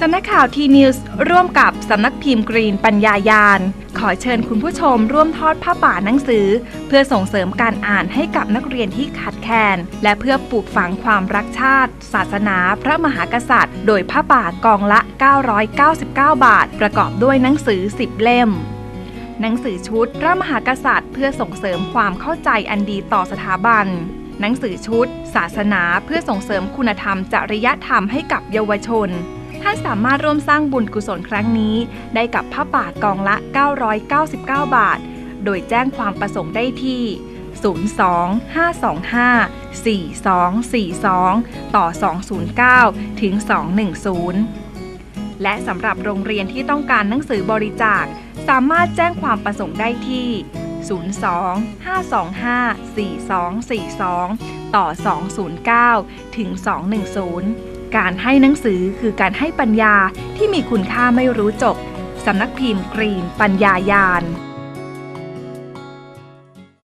สำนักข่าวทีนิวส์ร่วมกับสำนักพิมพ์กรีนปัญญายาน ขอเชิญคุณผู้ชมร่วมทอดผ้าป่าหนังสือ เพื่อส่งเสริมการอ่านให้กับนักเรียนที่ขาดแคลนและเพื่อปลูกฝังความรักชาติ ศาสนา พระมหากษัตริย์ โดยผ้าป่ากองละ 999 บาท ประกอบด้วยหนังสือ 10 เล่มหนังสือชุดพระมหากษัตริย์ เพื่อส่งเสริมความเข้าใจอันดีต่อสถาบัน หนังสือชุด ศาสนาเพื่อส่งเสริมคุณธรรมจริยธรรมให้กับเยาวชน ท่านสามารถร่วมสร้างบุญกุศลครั้งนี้ ได้กับผ้าป่ากองละ 999 บาท โดยแจ้งความประสงค์ได้ที่ 02-525-4242 ต่อ 209 ถึง 210 และสำหรับโรงเรียนที่ต้องการหนังสือบริจาค สามารถแจ้งความประสงค์ได้ที่ 02-525-4242 ต่อ 209 ถึง 210 การให้หนังสือคือการให้ปัญญาที่มีคุณค่าไม่รู้จบ สำนักพิมพ์กรีนปัญญายาน